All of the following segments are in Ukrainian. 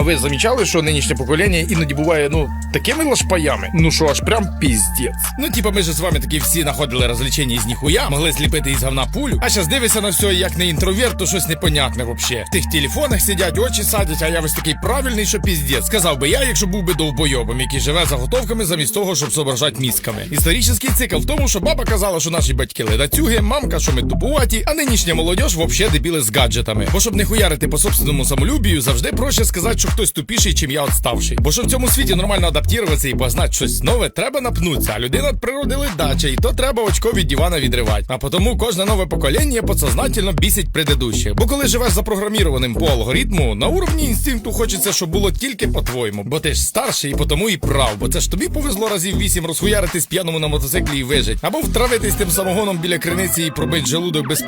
А ви замічали, що нинішнє покоління іноді буває, ну, такими лашпаями? Ну що, аж прям піздець. Ну, типа, ми ж з вами такі всі знаходили розвлечення із ніхуя, могли сліпити із говна пулю. А щас дивишся на все, як не інтроверт, то щось непонятне вообще. В тих телефонах сидять, очі садять, а я весь такий правильний, що піздець. Сказав би я, якщо був би довбойобом, який живе заготовками замість того, щоб зображати мізками. Історичний цикл в тому, що баба казала, що наші батьки ледацюги, мамка, що ми тупуваті, а нинішня молодь вообще дебіли з гаджетами. Бо щоб не хуярити по собственному самолюбію, завжди проще сказати, що хтось тупіший, чим я отставший. Бо щоб в цьому світі нормально адаптуватися і познати щось нове, треба напнутися. А людина від природи ледача, і то треба очко від дивана відривати. А потому кожне нове покоління подсознательно бісить предыдущее. Бо коли живеш запрограмірованим по алгоритму, на уровні інстинкту хочеться, щоб було тільки по-твоєму. Бо ти ж старший і потому і прав. Бо це ж тобі повезло разів вісім розхуяритись п'яному на мотоциклі і вижить. Або втравитись тим самогоном біля криниці і пробить желудок без.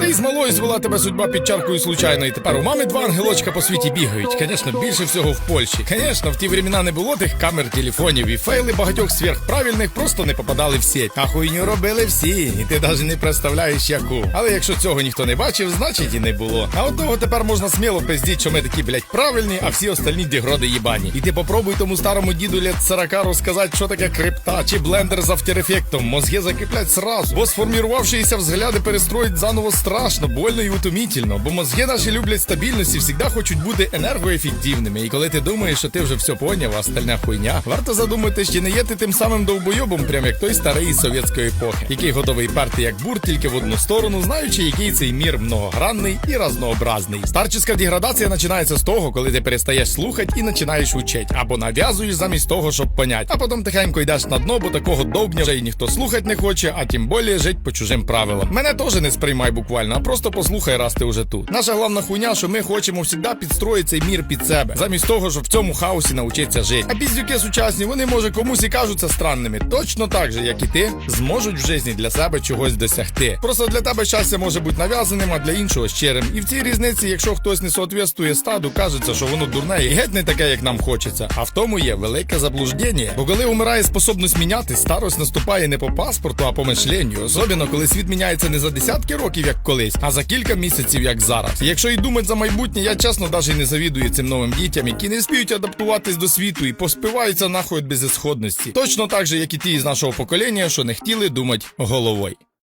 Та й з малою звела тебе судьба під чаркою случайно, і тепер у мами два ангелочка по світі бігають. Звісно, більше всього в Польщі. Звісно, в ті времена не було тих камер, телефонів і фейли багатьох сверхправильних просто не попадали в сеть. А хуйню робили всі, і ти навіть не представляєш яку. Але якщо цього ніхто не бачив, значить і не було. А от того тепер можна сміло пиздіть, що ми такі, блять, правильні, а всі остальні дігроди їбані. І ти попробуй тому старому діду лет 40 розказати, що таке крипта чи блендер з автор-ефектом. Мозги закріплять сразу. Бо сформірувавшиеся взгляди перестроїть заново страшно, больно і утомітельно. Бо мозги наші люблять стабільність і завжди хочуть бути енергоефективними. І коли ти думаєш, що ти вже все поняв, а остальна хуйня, варто задумати, чи не є ти тим самим довбойобом, прям як той старий совєтської епохи, який готовий перти як бур тільки в одну сторону, знаючи, який цей мір многогранний і разнообразний. Старческа деградація починається з того, коли ти перестаєш слухати і починаєш учить, або нав'язуєш замість того, щоб понять. А потім тихенько йдеш на дно, бо такого довбня вже й ніхто слухать не хоче, а тим більше жить по чужим правилам. Мене теж не сприймай буквально, а просто послухай, раз ти вже тут. Наша головна хуйня, що ми хочемо завжди підстроїти цей мір під себе, замість того, щоб в цьому хаосі навчитися жити. А піздюки сучасні, вони може комусь і кажуться странними, точно так же, як і ти, зможуть в житті для себе чогось досягти. Просто для тебе щастя може бути нав'язаним, а для іншого щирим. І в цій різниці, якщо хтось не соответствує стаду, кажеться, що воно дурне і геть не таке, як нам хочеться. А в тому є велике заблуждення. Бо коли умирає способність міняти, старость наступає не по паспорту, а по мишленню. Особливо, коли світ міняється не за десятки років, як колись, а за кілька місяців, як зараз. І якщо й думать за майбутнє, я чесно навіть не завідую цим новим дітям, які не спіють адаптуватись до світу і поспіваються нахуй безісходності. Точно так же, як і ті із нашого покоління, що не хотіли думати головою.